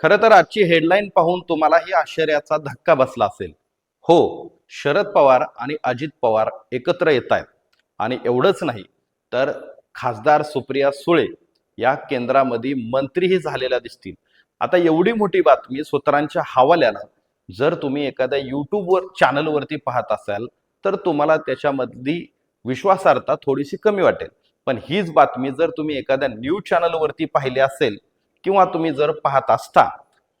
खरं तर आजची हेडलाईन पाहून तुम्हालाही आश्चर्याचा धक्का बसला असेल. हो शरद पवार आणि अजित पवार एकत्र येत आहेत आणि एवढंच नाही तर खासदार सुप्रिया सुळे या केंद्रामध्ये मंत्रीही झालेल्या दिसतील. आता एवढी मोठी बातमी सूत्रांच्या हवाल्यानं जर तुम्ही एखाद्या युट्यूबवर चॅनलवरती पाहत असाल तर तुम्हाला त्याच्यामधली विश्वासार्हता थोडीशी कमी वाटेल. पण हीच बातमी जर तुम्ही एखाद्या न्यूज चॅनलवरती पाहिली असेल किंवा तुम्ही जर पाहत असता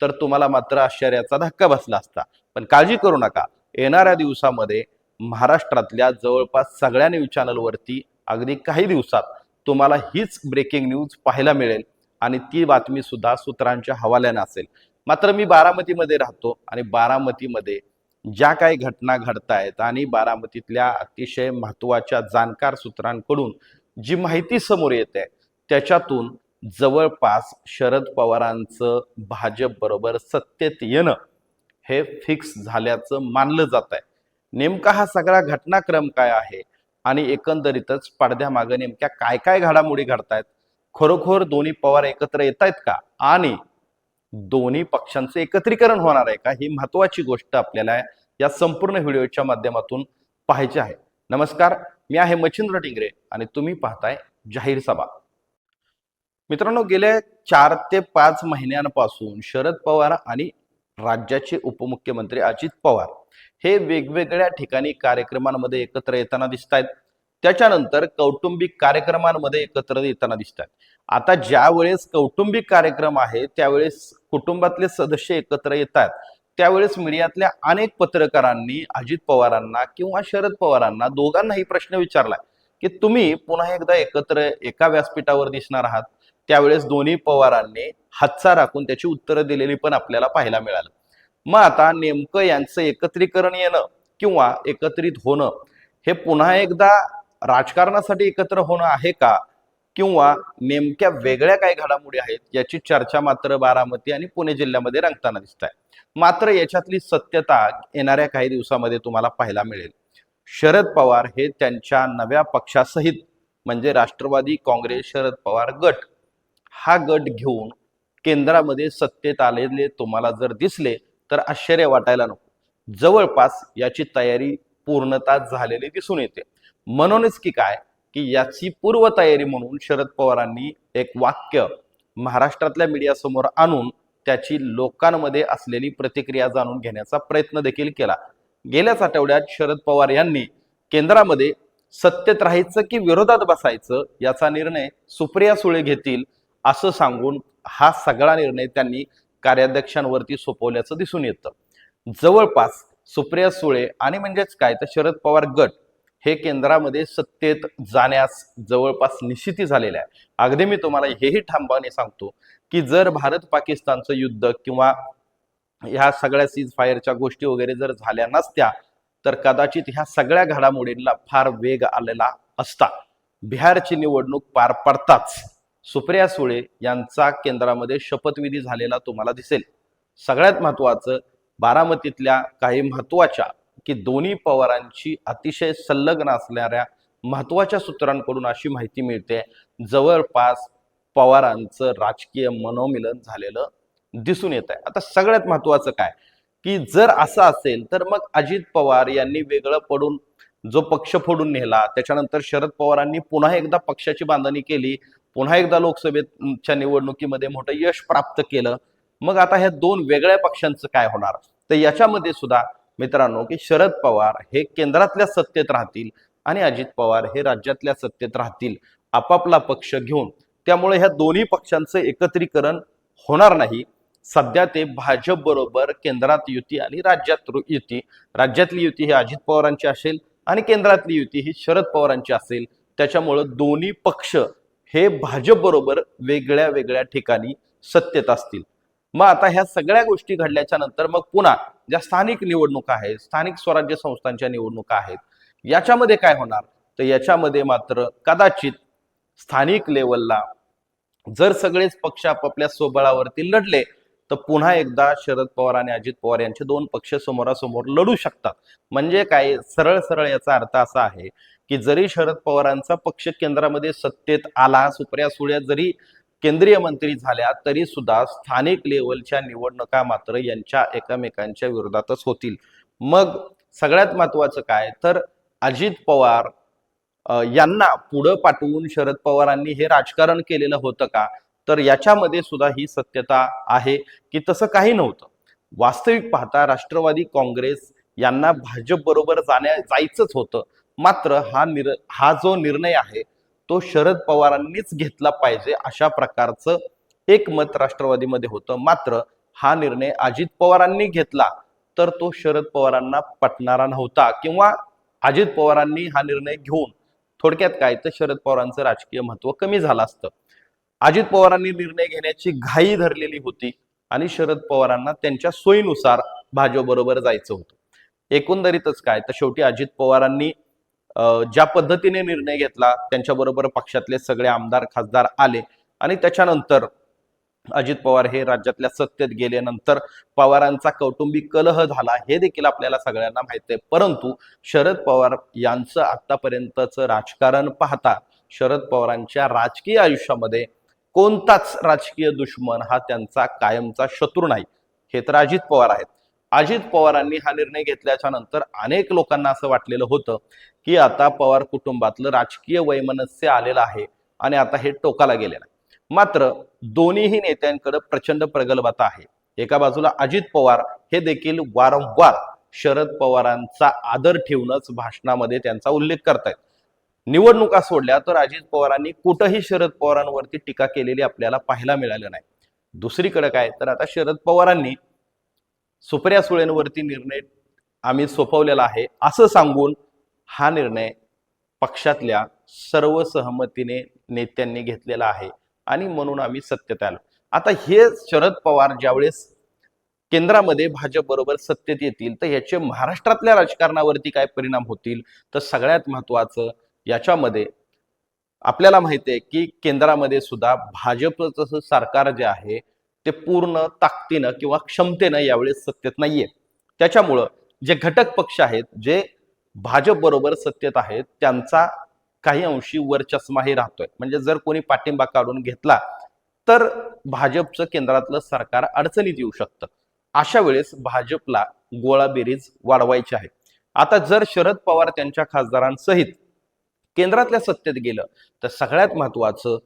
तर तुम्हाला मात्र आश्चर्याचा धक्का बसला असता. पण काळजी करू नका. येणाऱ्या दिवसामध्ये महाराष्ट्रातल्या जवळपास सगळ्या न्यूज चॅनलवरती अगदी काही दिवसात तुम्हाला हीच ब्रेकिंग न्यूज पाहायला मिळेल आणि ती बातमी सुद्धा सूत्रांच्या हवाल्यानं असेल. मात्र मी बारामतीमध्ये राहतो आणि बारामतीमध्ये ज्या काही घटना घडतायत आणि बारामतीतल्या अतिशय महत्त्वाच्या जाणकार सूत्रांकडून जी माहिती समोर येते त्याच्यातून जवळपास शरद पवारांचं भाजप बरोबर सत्तेत येणं हे फिक्स झाल्याचं मानलं जात आहे नेमका हा सगळा घटनाक्रम काय आहे? आणि एकंदरीतच पडद्यामागे नेमक्या काय काय घडामोडी घडतायत? खरोखर दोन्ही पवार एकत्र येत आहेत का? आणि दोन्ही पक्षांचं एकत्रीकरण होणार आहे का? ही महत्वाची गोष्ट आपल्याला या संपूर्ण व्हिडिओच्या माध्यमातून पाहायची आहे. नमस्कार मी आहे मच्छिंद्र टिंगरे आणि तुम्ही पाहताय जाहीर सभा. मित्रांनो गेल्या चार ते पाच महिन्यांपासून शरद पवार आणि राज्याचे उपमुख्यमंत्री अजित पवार हे वेगवेगळ्या ठिकाणी कार्यक्रमांमध्ये एकत्र येताना दिसत आहेत त्याच्यानंतर कौटुंबिक कार्यक्रमांमध्ये एकत्र येताना दिसत आहेत आता ज्या वेळेस कौटुंबिक कार्यक्रम आहे त्यावेळेस कुटुंबातले सदस्य एकत्र येतात. त्यावेळेस मीडियातल्या अनेक पत्रकारांनी अजित पवारांना किंवा शरद पवारांना दोघांनाही प्रश्न विचारला की तुम्ही पुन्हा एकदा एकत्र एका व्यासपीठावर दिसणार आहात? त्यावेळेस दोन्ही पवारांनी हातचा राखून त्याची उत्तरं दिलेली पण आपल्याला पाहायला मिळालं. मग आता नेमकं यांचं एकत्रीकरण येणं किंवा एकत्रित होणं हे पुन्हा एकदा राजकारणासाठी एकत्र होणं आहे का? किंवा नेमक्या वेगळ्या काही घडामोडी आहेत याची चर्चा मात्र बारामती आणि पुणे जिल्ह्यामध्ये रंगताना दिसत आहे मात्र याच्यातली सत्यता येणाऱ्या काही दिवसामध्ये तुम्हाला पाहायला मिळेल. शरद पवार हे त्यांच्या नव्या पक्षासहित म्हणजे राष्ट्रवादी काँग्रेस शरद पवार गट हा गट घेऊन केंद्रामध्ये सत्तेत आलेले तुम्हाला जर दिसले तर आश्चर्य वाटायला नको. जवळपास याची तयारी पूर्णता झालेली दिसून येते. म्हणूनच की काय की याची पूर्वतयारी म्हणून शरद पवारांनी एक वाक्य महाराष्ट्रातल्या मीडियासमोर आणून त्याची लोकांमध्ये असलेली प्रतिक्रिया जाणून घेण्याचा प्रयत्न देखील केला. गेल्याच आठवड्यात शरद पवार यांनी केंद्रामध्ये सत्तेत राहायचं की विरोधात बसायचं याचा निर्णय सुप्रिया सुळे घेतील असं सांगून हा सगळा निर्णय त्यांनी कार्याध्यक्षांवरती सोपवल्याचं दिसून येतं. जवळपास सुप्रिया सुळे आणि म्हणजेच काय तर शरद पवार गट हे केंद्रामध्ये सत्तेत जाण्यास जवळपास निश्चिती झालेल्या आहे अगदी मी तुम्हाला हेही ठामपणे सांगतो की जर भारत पाकिस्तानचं युद्ध किंवा ह्या सगळ्या सीज फायरच्या गोष्टी वगैरे जर झाल्या नसत्या तर कदाचित ह्या सगळ्या घडामोडींना फार वेग आलेला असता. बिहारची निवडणूक पार पडताच. सुप्रिया सुळे यांचा केंद्रामध्ये शपथविधी झालेला तुम्हाला दिसेल. सगळ्यात महत्वाचं बारामतीतल्या काही महत्त्वाच्या की दोन्ही पवारांची अतिशय संलग्न असणाऱ्या महत्त्वाच्या सूत्रांकडून अशी माहिती मिळते. जवळपास पवारांचं राजकीय मनोमिलन झालेलं दिसून येत आहे आता सगळ्यात महत्वाचं काय? की जर असं असेल तर मग अजित पवार यांनी वेगळं पडून जो पक्ष फोडून नेला त्याच्यानंतर शरद पवारांनी पुन्हा एकदा पक्षाची बांधणी केली पुन्हा एकदा लोकसभेच्या निवडणुकीमध्ये मोठं यश प्राप्त केलं. मग आता ह्या दोन वेगळ्या पक्षांचं काय होणार? तर याच्यामध्ये सुद्धा मित्रांनो की शरद पवार हे केंद्रातल्या सत्तेत राहतील आणि अजित पवार हे राज्यातल्या सत्तेत राहतील आपापला पक्ष घेऊन. त्यामुळे ह्या दोन्ही पक्षांचं एकत्रीकरण होणार नाही. सध्या ते भाजप बरोबर केंद्रात युती आणि राज्यात युती. राज्यातली युती ही अजित पवारांची असेल आणि केंद्रातली युती ही शरद पवारांची असेल. त्याच्यामुळं दोन्ही पक्ष हे भाजप बरोबर वेगळ्या वेगळ्या ठिकाणी सत्तेत असतील. मग आता ह्या सगळ्या गोष्टी घडल्याच्या नंतर मग पुन्हा ज्या स्थानिक निवडणुका आहेत स्थानिक स्वराज्य संस्थांच्या निवडणुका आहेत याच्यामध्ये काय होणार? तर याच्यामध्ये मात्र कदाचित स्थानिक लेवलला जर सगळेच पक्ष आपापल्या स्वबळावरती लढले तर पुन्हा एकदा शरद पवार आणि अजित पवार यांचे दोन पक्ष समोरासमोर लढू शकतात. म्हणजे काय? सरळ सरळ याचा अर्थ असा आहे की जरी शरद पवारांचा पक्ष केंद्रामध्ये सत्तेत आला सुप्रिया सुळे जरी केंद्रीय मंत्री झाल्या तरी सुद्धा स्थानिक लेवलच्या निवडणुका मात्र यांच्या एकमेकांच्या विरोधातच होतील. मग सगळ्यात महत्वाचं काय? तर अजित पवार यांना पुढं पाठवून शरद पवारांनी हे राजकारण केलेलं होतं का? तर याच्यामध्ये सुद्धा ही सत्यता आहे की तसं काही नव्हतं. वास्तविक पाहता राष्ट्रवादी काँग्रेस यांना भाजप बरोबर जाण्या जायचंच होतं. मात्र हा निर हा जो निर्णय आहे तो शरद पवारांनीच घेतला पाहिजे अशा प्रकारचं एक मत राष्ट्रवादीमध्ये होतं. मात्र हा निर्णय अजित पवारांनी घेतला तर तो शरद पवारांना पटणारा नव्हता किंवा अजित पवारांनी हा निर्णय घेऊन थोडक्यात काय तर शरद पवारांचं राजकीय महत्त्व कमी झालं असतं. अजित पवारांनी निर्णय घेण्याची घाई धरलेली होती आणि शरद पवारांना त्यांच्या सोयीनुसार भाजपबरोबर जायचं होतं. एकंदरीतच काय तर शेवटी अजित पवारांनी ज्या पद्धतीने निर्णय घेतला त्यांच्याबरोबर पक्षातले सगळे आमदार खासदार आले आणि त्याच्यानंतर अजित पवार हे राज्यातल्या सत्तेत गेल्यानंतर पवारांचा कौटुंबिक कलह झाला हे देखील आपल्याला सगळ्यांना माहीत आहे. परंतु शरद पवार यांचं आतापर्यंतचं राजकारण पाहता शरद पवारांच्या राजकीय आयुष्यामध्ये कोणताच राजकीय दुश्मन हा त्यांचा कायमचा शत्रू नाही. हे तर अजित पवार आहेत. अजित पवारांनी हा निर्णय घेतल्याच्या नंतर अनेक लोकांना असं वाटलेलं होतं की आता पवार कुटुंबातलं राजकीय वैमनस्य आलेलं आहे आणि आता हे टोकाला गेलेलं आहे. मात्र दोन्हीही नेत्यांकडे प्रचंड प्रगल्भता आहे. एका बाजूला अजित पवार हे देखील वारंवार शरद पवारांचा आदर ठेवूनच भाषणामध्ये त्यांचा उल्लेख करतायत. निवडणुका सोडल्या तर अजित पवारांनी कुठंही शरद पवारांवरती टीका केलेली आपल्याला पाहायला मिळालं नाही. दुसरीकडे काय? तर आता शरद पवारांनी सुप्रिया सुळेंवरती निर्णय आम्ही सोपवलेला आहे. असं सांगून हा निर्णय पक्षातल्या सर्व सहमतीने नेत्यांनी घेतलेला आहे आणि म्हणून आम्ही सत्तेत आलो. आता हे शरद पवार ज्यावेळेस केंद्रामध्ये भाजप बरोबर सत्तेत येतील तर याचे महाराष्ट्रातल्या राजकारणावरती काय परिणाम होतील? तर सगळ्यात महत्वाचं याच्यामध्ये आपल्याला माहिती आहे की केंद्रामध्ये सुद्धा भाजपचं सरकार जे आहे ते पूर्ण ताकदीनं किंवा क्षमतेनं यावेळेस सत्तेत नाहीये. त्याच्यामुळं जे घटक पक्ष आहेत जे भाजप बरोबर सत्तेत आहेत त्यांचा काही अंशी वरचष्माही राहतोय. म्हणजे जर कोणी पाठिंबा काढून घेतला तर भाजपचं केंद्रातलं सरकार अडचणीत येऊ शकतं. अशा वेळेस भाजपला गोळाबेरीज वाढवायची आहे आता जर शरद पवार त्यांच्या खासदारांसहित केंद्रातल्या सत्तेत गेलं तर सगळ्यात महत्वाचं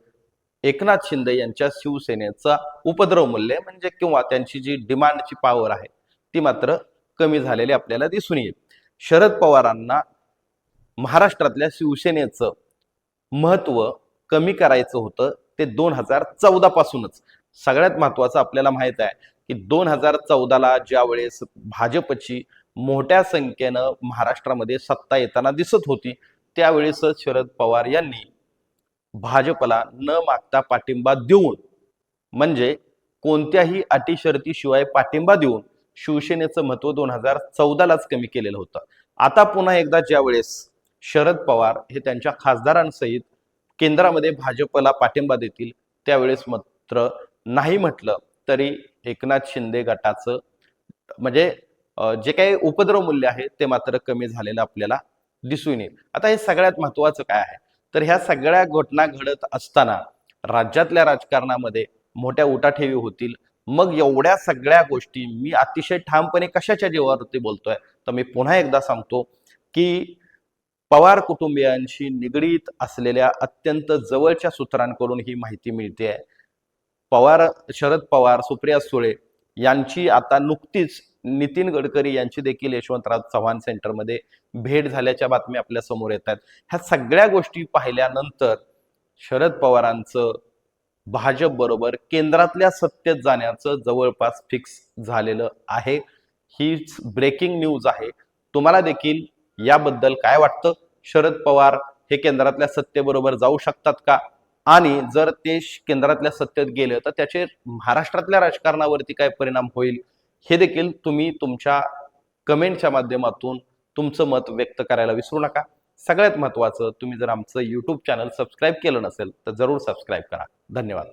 एकनाथ शिंदे यांच्या शिवसेनेचा उपद्रव मूल्य म्हणजे किंवा त्यांची जी डिमांडची पॉवर आहे ती मात्र कमी झालेली आपल्याला दिसून येईल. शरद पवारांना महाराष्ट्रातल्या शिवसेनेचं महत्त्व कमी करायचं होतं ते दोन हजार चौदा पासूनच. सगळ्यात महत्वाचं आपल्याला माहीत आहे की दोन हजार चौदाला ज्या वेळेस भाजपची मोठ्या संख्येनं महाराष्ट्रामध्ये सत्ता येताना दिसत होती त्यावेळेसच शरद पवार यांनी भाजपला न मागता पाठिंबा देऊन म्हणजे कोणत्याही अटी शर्तीशिवाय पाठिंबा देऊन शिवसेनेचं महत्त्व दोन हजार चौदालाच कमी केलेलं होतं. आता पुन्हा एकदा ज्यावेळेस शरद पवार हे त्यांच्या खासदारांसहित केंद्रामध्ये भाजपला पाठिंबा देतील त्यावेळेस मात्र नाही म्हटलं तरी एकनाथ शिंदे गटाचं म्हणजे जे काही उपद्रव मूल्य आहे ते मात्र कमी झालेलं आपल्याला दिसून येईल. आता हे सगळ्यात महत्वाचं काय आहे? तर ह्या सगळ्या घटना घडत असताना राज्यातल्या राजकारणामध्ये मोठ्या उठाठेवी होतील. मग एवढ्या सगळ्या गोष्टी मी अतिशय ठामपणे कशाच्या जीवावरती बोलतोय? तर मी पुन्हा एकदा सांगतो की पवार कुटुंबियांशी निगडीत असलेल्या अत्यंत जवळच्या सूत्रांकडून ही माहिती मिळते आहे पवार शरद पवार सुप्रिया सुळे यांची आता नुकतीच नितीन गडकरी यांची देखील यशवंतराव चव्हाण सेंटरमध्ये भेट झाल्याच्या बातम्या आपल्यासमोर येत आहेत. ह्या सगळ्या गोष्टी पाहिल्यानंतर शरद पवारांचं भाजप बरोबर केंद्रातल्या सत्तेत जाण्याचं जवळपास फिक्स झालेलं आहे. हीच ब्रेकिंग न्यूज आहे. तुम्हाला देखील याबद्दल काय वाटतं? शरद पवार हे केंद्रातल्या सत्तेबरोबर जाऊ शकतात का? आणि जर ते श- केंद्रातल्या सत्तेत गेलं तर त्याचे महाराष्ट्रातल्या राजकारणावरती काय परिणाम होईल? हे देखील तुम्ही तुमच्या कमेंटच्या माध्यमातून तुमचं मत व्यक्त करायला विसरू नका. सगळ्यात महत्त्वाचं तुम्ही जर आमचं यूट्यूब चॅनल सबस्क्राईब केलं नसेल तर जरूर सबस्क्राईब करा. धन्यवाद.